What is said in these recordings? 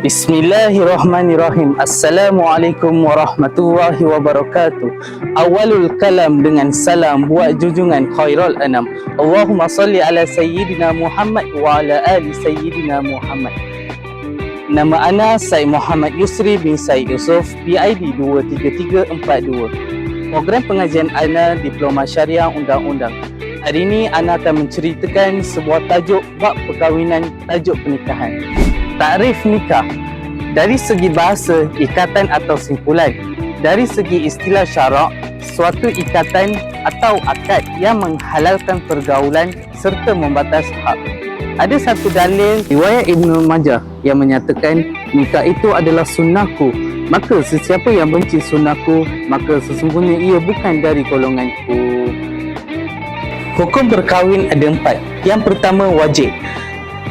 Bismillahirrahmanirrahim. Assalamualaikum warahmatullahi wabarakatuh. Awalul kalam dengan salam buat junjungan khairul anam. Allahumma salli ala sayyidina Muhammad wa ala ali sayyidina Muhammad. Nama ana Said Muhammad Yusri bin Said Yusof PID 23342. Program pengajian ana Diploma Syariah Undang-Undang. Hari ini ana akan menceritakan sebuah tajuk bab perkahwinan, tajuk pernikahan. Takrif nikah. Dari segi bahasa ikatan atau simpulan. Dari segi istilah syarak suatu ikatan atau akad yang menghalalkan pergaulan serta membatas hak. Ada satu dalil riwayat Ibnu Majah yang menyatakan nikah itu adalah sunnahku. Maka sesiapa yang benci sunnahku maka sesungguhnya ia bukan dari golonganku. Hukum berkahwin ada empat. Yang pertama wajib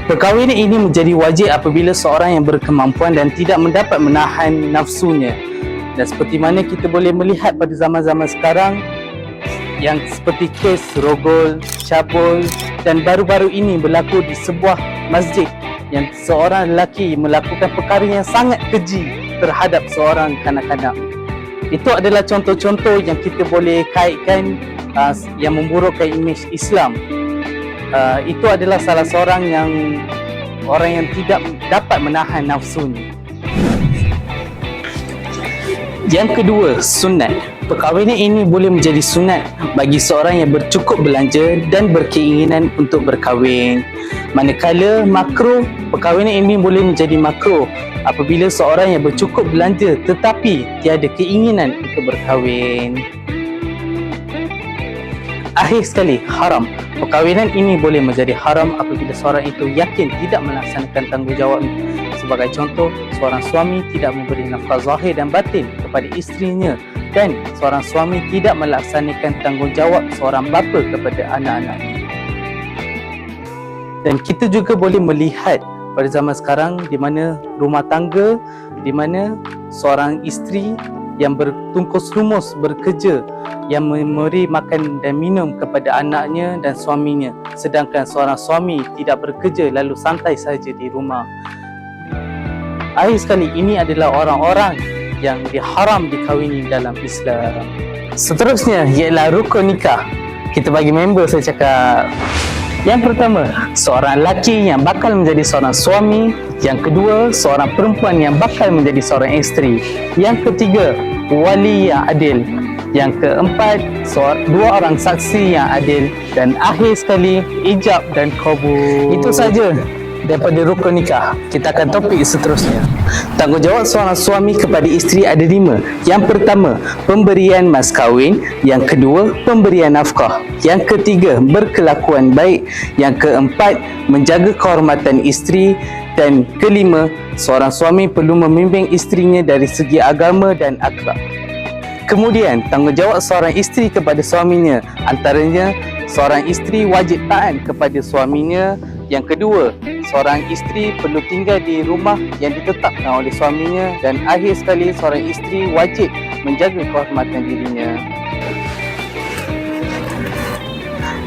Perkahwinan ini menjadi wajib apabila seorang yang berkemampuan dan tidak mendapat menahan nafsunya. Dan seperti mana kita boleh melihat pada zaman-zaman sekarang yang seperti kes rogol, cabul dan baru-baru ini berlaku di sebuah masjid yang seorang lelaki melakukan perkara yang sangat keji terhadap seorang kanak-kanak. Itu adalah contoh-contoh yang kita boleh kaitkan uh, yang memburukkan imej Islam uh, itu adalah salah seorang yang orang yang tidak dapat menahan nafsunya. Yang kedua, sunat. Perkahwinan ini boleh menjadi sunat bagi seorang yang bercukup belanja dan berkeinginan untuk berkahwin. Manakala makro, perkahwinan ini boleh menjadi makro apabila seorang yang bercukup belanja tetapi tiada keinginan untuk berkahwin. Akhir sekali, haram. Perkahwinan ini boleh menjadi haram apabila seorang itu yakin tidak melaksanakan tanggungjawab sebagai contoh, seorang suami tidak memberi nafkah zahir dan batin kepada isterinya dan seorang suami tidak melaksanakan tanggungjawab seorang bapa kepada anak-anaknya. Dan kita juga boleh melihat pada zaman sekarang di mana rumah tangga di mana seorang isteri yang bertungkus rumus bekerja yang memberi makan dan minum kepada anaknya dan suaminya. Sedangkan seorang suami tidak bekerja lalu santai saja di rumah. Akhir sekali ini adalah orang-orang yang diharam dikahwini dalam Islam. Seterusnya ialah rukun nikah. Kita bagi member saya cakap yang pertama, seorang lelaki yang bakal menjadi seorang suami. Yang kedua, seorang perempuan yang bakal menjadi seorang isteri. Yang ketiga, wali yang adil. Yang keempat, dua orang saksi yang adil dan akhir sekali ijab dan kabul. Itu saja daripada rukun nikah. Kita akan topik seterusnya. Tanggungjawab seorang suami kepada isteri ada lima. Yang pertama, pemberian mas kahwin. Yang kedua, pemberian nafkah. Yang ketiga, berkelakuan baik. Yang keempat, menjaga kehormatan isteri. Dan kelima, seorang suami perlu membimbing isterinya dari segi agama dan akhlak. Kemudian, tanggungjawab seorang isteri kepada suaminya antaranya seorang isteri wajib taat kepada suaminya. Yang kedua, seorang isteri perlu tinggal di rumah yang ditetapkan oleh suaminya dan akhir sekali seorang isteri wajib menjaga kehormatan dirinya.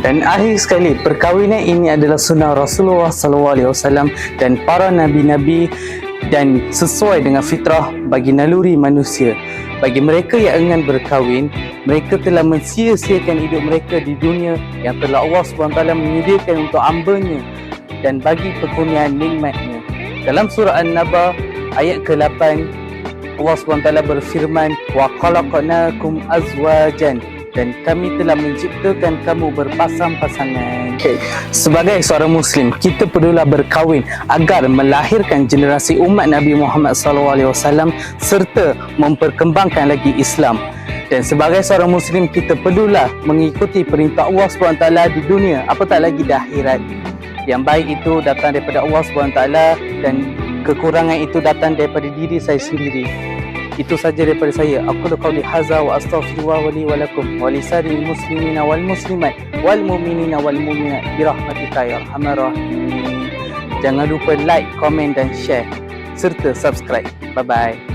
Dan akhir sekali, perkahwinan ini adalah sunnah Rasulullah wasallam dan para nabi-nabi dan sesuai dengan fitrah bagi naluri manusia. Bagi mereka yang ingin berkahwin, mereka telah mensia-siakan hidup mereka di dunia yang telah Allah SWT menyediakan untuk hambanya dan bagi kekurnian nikmatnya. Dalam surah An-Naba ayat ke-8 Allah SWT berfirman wa khalaqnakum azwajan dan kami telah menciptakan kamu berpasang-pasangan. Okay. Sebagai seorang muslim, kita perlulah berkahwin agar melahirkan generasi umat Nabi Muhammad SAW serta memperkembangkan lagi Islam. Dan sebagai seorang muslim, kita perlulah mengikuti perintah Allah SWT di dunia apatah lagi di akhirat. Yang baik itu datang daripada Allah SWT dan kekurangan itu datang daripada diri saya sendiri. Itu saja daripada saya. Aku qauli hadza wa astaghfirullah li wa lakum wa li saril muslimina wal muslimat wal mu'minina wal mu'minat bi rahmatika ya arhamar rahimin. Jangan lupa like, komen dan share serta subscribe. Bye bye.